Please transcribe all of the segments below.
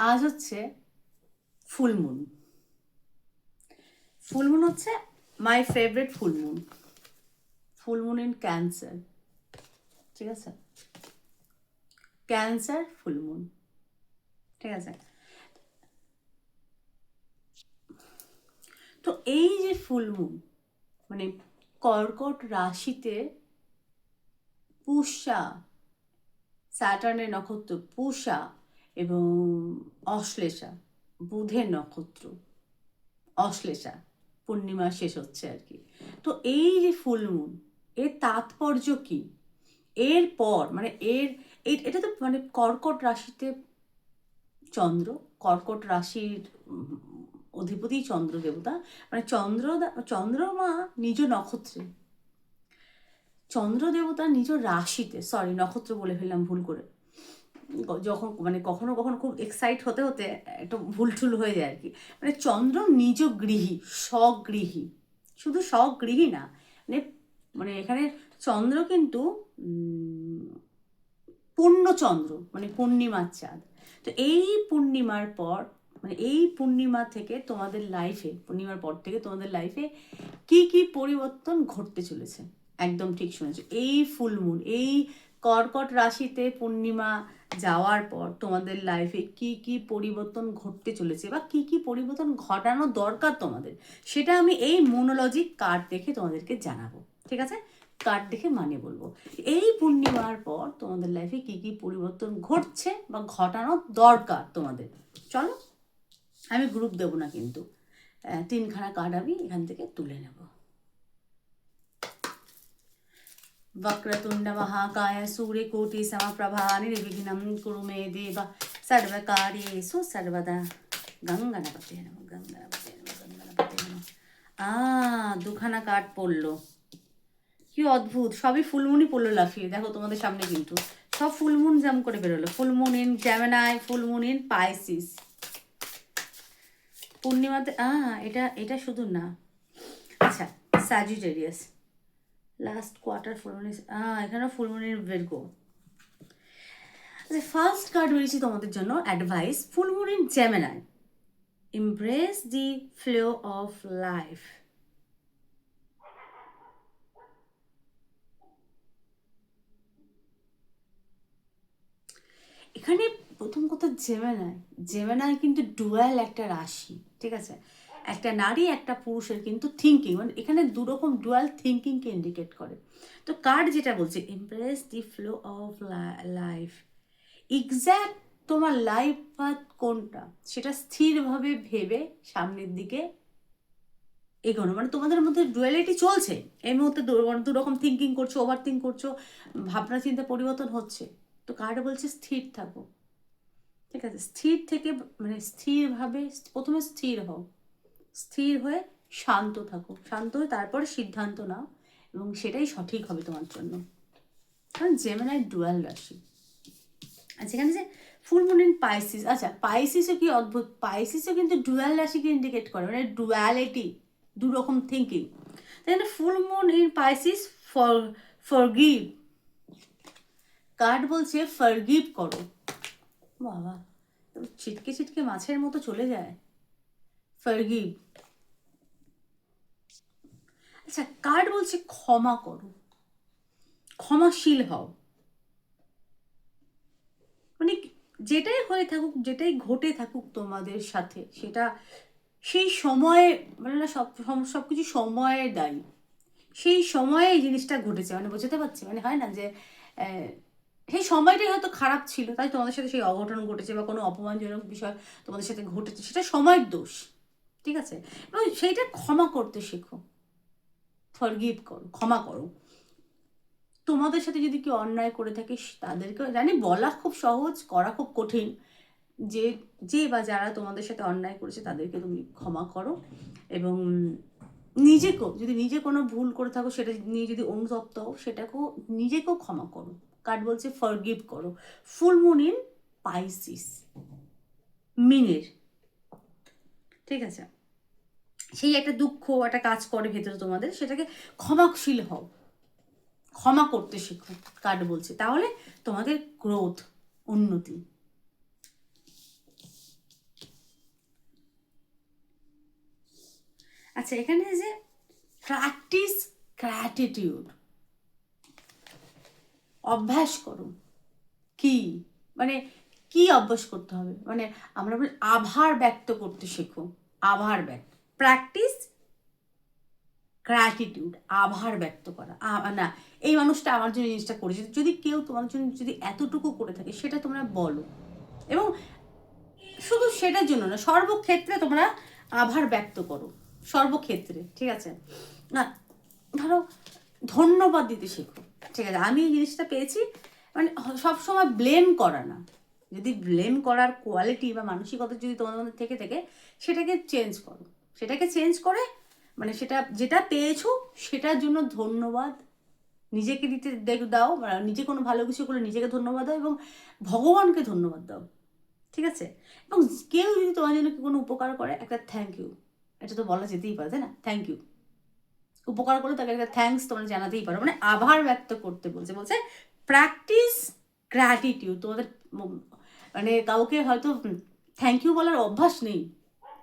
আজ হচ্ছে full moon full moon হচ্ছে my favourite full moon full moon in Cancer ঠিক আছে? ক্যান্সার ফুলমুন ঠিক আছে? তো এই যে ফুলমুন মানে কর্কট রাশিতে পুষা স্যাটার্নের নক্ষত্র পুষা এবং অশ্লেষা, বুধের নক্ষত্র। অশ্লেষা, পূর্ণিমা শেষ হচ্ছে আর কি। তো এই যে ফুলমুন এর তাৎপর্য কি? এর পর মানে এর এটা তো মানে কর্কট রাশিতে চন্দ্র, কর্কট রাশির অধিপতি চন্দ্র দেবতা মানে চন্দ্র চন্দ্রমা নিজ নক্ষত্রে। চন্দ্র দেবতা নিজ রাশিতে সরি নক্ষত্র বলে ফেললাম ভুল করে। যখন মানে কখনো কখনো খুব এক্সাইট হতে হতে একটু ভুল টুল হয়ে যায় আর কি। মানে চন্দ্র নিজ গৃহী, স্বগৃহী। শুধু স্বগৃহী না মানে মানে এখানে চন্দ্র কিন্তু পূর্ণচন্দ্র মানে পূর্ণিমার চাঁদ। তো এই পূর্ণিমার পর মানে এই পূর্ণিমা থেকে তোমাদের লাইফে পূর্ণিমার পর থেকে তোমাদের লাইফে কি কি পরিবর্তন ঘটতে চলেছে? একদম ঠিক শুনেছো। এই ফুলমুন এই কর্কট রাশিতে পূর্ণিমা যাওয়ার পর তোমাদের লাইফে কি কি পরিবর্তন ঘটতে চলেছে বা কি কি পরিবর্তন ঘটানো দরকার তোমাদের, সেটা আমি এই মোনোলজিক কার্ড দেখে তোমাদেরকে জানাব। ঠিক আছে? কার্ড দেখে মানে বলব। এই পূর্ণিমার পর তোমাদের লাইফে কি কি পরিবর্তন ঘটছে বা ঘটানো দরকার তোমাদের? চলো, আমি গ্রুপ দেবো না কিন্তু। তিনখানা কার্ড আমি এখান থেকে তুলে নেব। वक्रतुण्ड महाकाय सूर्यकोटि समप्रभा निर्विघ्नं कुरु मे देव सर्वकार्येषु सर्वदा গঙ্গনপতে নম গঙ্গনপতে নম গঙ্গনপতে নম আ দুখানা কাঠ পড়লো কি অদ্ভুত সবই ফুলমুনি পড়লো লাফিয়ে দেখো তোমাদের সামনে কিন্তু সব ফুলমুন জাম করে বেরোলো full moon in Gemini full moon in Pisces পূর্ণিমাতে আ এটা এটা শুধু না আচ্ছা লাস্ট কোয়ার্টার ফুলমুনি এখানে ফুলমুনির বেরগো আচ্ছা ফার্স্ট কার্ড বেরিয়েছি তোমাদের জন্য অ্যাডভাইস ফুলমুন ইন জ্যামেনাই embrace the flow of life এখানে প্রথম কথা জেমেনায় জেমেনায় কিন্তু ডুয়াল একটা রাশি, ঠিক আছে? একটা নারী, একটা পুরুষের কিন্তু থিঙ্কিং মানে এখানে দুরকম ডুয়াল থিঙ্কিংকে ইন্ডিকেট করে। তো কার্ড যেটা বলছে embrace the flow of life exact তোমার লাইফ পাথ কোনটা? সেটা স্থিরভাবে ভেবে সামনের দিকে এগোনো। মানে তোমাদের মধ্যে ডুয়ালিটি চলছে। এই মুহূর্তে দু মানে রকম থিঙ্কিং করছ ওভার থিঙ্ক করছ, ভাবনা চিন্তা পরিবর্তন হচ্ছে। তো কার্ড বলছে, স্থির থাকো। ঠিক আছে? স্থির থেকে মানে স্থিরভাবে, প্রথমে স্থির হও। স্থির হয়ে শান্ত থাকো। শান্ত হয়ে তারপরে সিদ্ধান্ত নাও এবং সেটাই সঠিক হবে তোমার জন্য। কারণ জেমেনাই ডুয়াল রাশি। আর যেখানে যে ফুল মুন ইন পাইসিস আচ্ছা পাইসিসও কি অদ্ভুত? পাইসিসও কিন্তু ডুয়াল রাশিকে ইন্ডিকেট করে মানে ডুয়ালিটি দু রকম থিঙ্কিং তাহলে full moon in Pisces for forgive card বলছে ফরগিভ করো। বাবা ছিটকে ছিটকে মাছের মতো চলে যায়। ফরগিভ আচ্ছা কার্ড বলছে ক্ষমা করো। ক্ষমাশীল হও। মানে যেটাই হয়ে থাকুক, যেটাই ঘটে থাকুক তোমাদের সাথে, সেটা সেই সময়ে মানে না, সব সব কিছু সময়ে দায়ী। সেই সময়ে এই জিনিসটা ঘটেছে। মানে বোঝাতে পারছি? মানে হয় না যে সেই সময়টাই হয়তো খারাপ ছিল, তাই তোমাদের সাথে সেই অঘটন ঘটেছে বা কোনো অপমানজনক বিষয় তোমাদের সাথে ঘটেছে, সেটা সময়ের দোষ। ঠিক আছে? এবং সেইটা ক্ষমা করতে শেখো। ফরগিভ করো, ক্ষমা করো। তোমাদের সাথে যদি কেউ অন্যায় করে থাকে তাদেরকে জানি বলা খুব সহজ, করা খুব কঠিন যে যে বা যারা তোমাদের সাথে অন্যায় করেছে, তাদেরকে তুমি ক্ষমা করো এবং নিজেকেও, যদি নিজে কোনো ভুল করে থাকো, সেটা নিয়ে যদি অনুতপ্ত হও, সেটাকেও নিজেকেও ক্ষমা করো। কার্ড বলছে ফরগিভ করো। ফুল মুন ইন পাইসিস, মিনের ঠিক আছে? সেই একটা দুঃখ, একটা কাজ করে ভেতরে তোমাদের, সেটাকে ক্ষমাশীল হও। ক্ষমা করতে শিখো, কার্ড বলছে। তাহলে তোমাদের গ্রোথ উন্নতি। আচ্ছা এখানে যে প্র্যাকটিস গ্র্যাটিটিউড। অভ্যাস করো। কি? মানে কি অভ্যাস করতে হবে? মানে আমরা বলি, আভার ব্যক্ত করতে শেখো। আভার ব্যক্ত প্র্যাকটিস গ্র্যাটিটিউড আভার ব্যক্ত করা না, এই মানুষটা আমার জন্য জিনিসটা করেছে। যদি কেউ তোমার জন্য যদি এতটুকু করে থাকে, সেটা তোমরা বলো। এবং শুধু সেটার জন্য না, সর্বক্ষেত্রে তোমরা আভার ব্যক্ত করো, সর্বক্ষেত্রে, ঠিক আছে? না, ধরো ধন্যবাদ দিতে শেখো, ঠিক আছে? আমি এই জিনিসটা পেয়েছি মানে সবসময় ব্লেম করা না। যদি ব্লেম করার কোয়ালিটি বা মানসিকতা যদি তোমাদের মধ্যে থেকে থেকে, সেটাকে চেঞ্জ করো। সেটাকে চেঞ্জ করে মানে সেটা, যেটা পেয়েছ, সেটার জন্য ধন্যবাদ। নিজেকে দিতে দেখ, দাও নিজে কোনো ভালো কিছু করলে নিজেকে ধন্যবাদ দাও এবং ভগবানকে ধন্যবাদ দাও। ঠিক আছে? এবং কেউ যদি তোমার জন্য কোনো উপকার করে, একটা থ্যাংক ইউ এটা তো বলা যেতেই পারে, তাই না? থ্যাংক ইউ উপকার করলে তাকে একটা থ্যাঙ্কস তোমরা জানাতেই পারো। মানে আভার ব্যক্ত করতে বলছে। বলছে প্র্যাকটিস গ্র্যাটিটিউড তোমাদের মানে কাউকে হয়তো থ্যাংক ইউ বলার অভ্যাস নেই।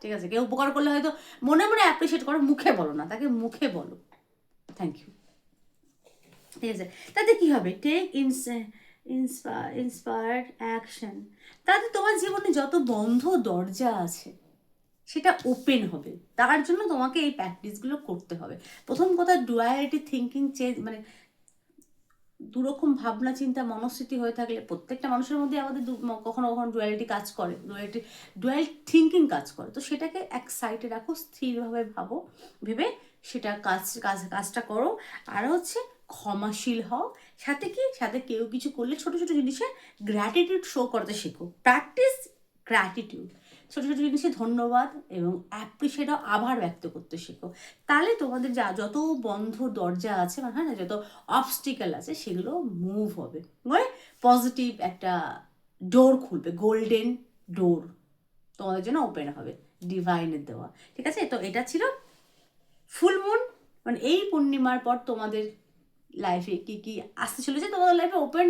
ঠিক আছে? কেউ উপকার করলে হয়তো মনে মনে অ্যাপ্রিসিয়েট করো, মুখে বলো না, তাকে মুখে বলো। থ্যাংক ইউ ঠিক আছে? তাতে কি হবে? Take ins inspire inspired action তাতে তোমার জীবনে যত বন্ধ দরজা আছে, সেটা ওপেন হবে। তার জন্য তোমাকে এই প্র্যাকটিসগুলো করতে হবে। প্রথম কথা ডুয়ালিটি থিঙ্কিং চেঞ্জ মানে দুরকম ভাবনা, চিন্তা, মনস্থিতি হয়ে থাকলে প্রত্যেকটা মানুষের মধ্যে আমাদের কখনো কখনো ডুয়ালিটি কাজ করে। ডুয়ালিটি ডুয়াল থিঙ্কিং কাজ করে। তো সেটাকে এক সাইডে রাখো, স্থিরভাবে ভাবো, ভেবে সেটা কাজ কাজ, কাজটা করো। আর হচ্ছে ক্ষমাশীল হও। সাথে কি? সাথে কেউ কিছু করলে ছোট ছোট জিনিসে গ্র্যাটিটিউড শো করতে শেখো। প্র্যাকটিস গ্র্যাটিটিউড ছোট ছোট জিনিসে ধন্যবাদ এবং অ্যাপ্রিসিয়েট আভার ব্যক্ত করতে শেখো। তাহলে তোমাদের যা, যত বন্ধ দরজা আছে মানে হয় না যত অবস্টিক্যাল আছে, সেগুলো মুভ হবে। মানে পজিটিভ একটা ডোর খুলবে গোল্ডেন ডোর তোমাদের জন্য ওপেন হবে ডিভাইনের দেওয়া। ঠিক আছে? তো এটা ছিল ফুল মুন মানে এই পূর্ণিমার পর তোমাদের লাইফে কি কি আসতে চলেছে? তোমাদের লাইফে ওপেন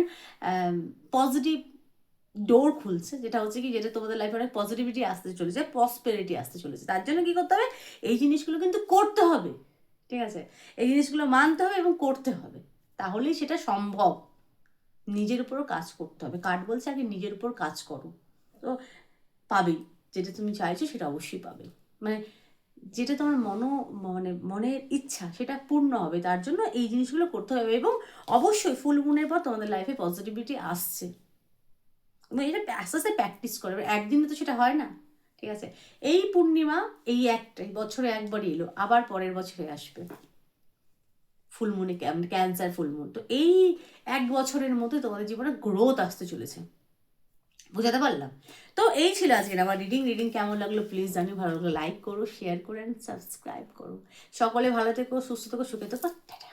পজিটিভ ডোর খুলছে, যেটা হচ্ছে কি, যেটা তোমাদের লাইফে অনেক পজিটিভিটি আসতে চলেছে প্রসপেরিটি আসতে চলেছে। তার জন্য কি করতে হবে? এই জিনিসগুলো কিন্তু করতে হবে, ঠিক আছে? এই জিনিসগুলো মানতে হবে এবং করতে হবে। তাহলেই সেটা সম্ভব। নিজের উপরও কাজ করতে হবে। কাঠ বলছে আগে নিজের উপর কাজ করো। তো পাবেই যেটা তুমি চাইছো সেটা অবশ্যই পাবে। মানে যেটা তোমার মনো মানে মনের ইচ্ছা সেটা পূর্ণ হবে। তার জন্য এই জিনিসগুলো করতে হবে এবং অবশ্যই ফুল মুনের পর তোমাদের লাইফে পজিটিভিটি আসছে। এটা আস্তে আস্তে প্র্যাকটিস করে একদিনে তো সেটা হয় না, ঠিক আছে? এই পূর্ণিমা এই একটাই বছরে একবারই এলো, আবার পরের বছরে আসবে। ফুলমুনে ক্যান্সার ফুলমুন তো এই এক বছরের মধ্যে তোমাদের জীবনে গ্রোথ আসতে চলেছে। বুঝাতে পারলাম? তো এই ছিল আজকের আমার রিডিং রিডিং কেমন লাগল প্লিজ জানি ভালো লাগল লাইক করো শেয়ার করো অ্যান্ড সাবস্ক্রাইব করো। সকলে ভালো থেকো, সুস্থ থেকো, সুখে থেকো। টাটা।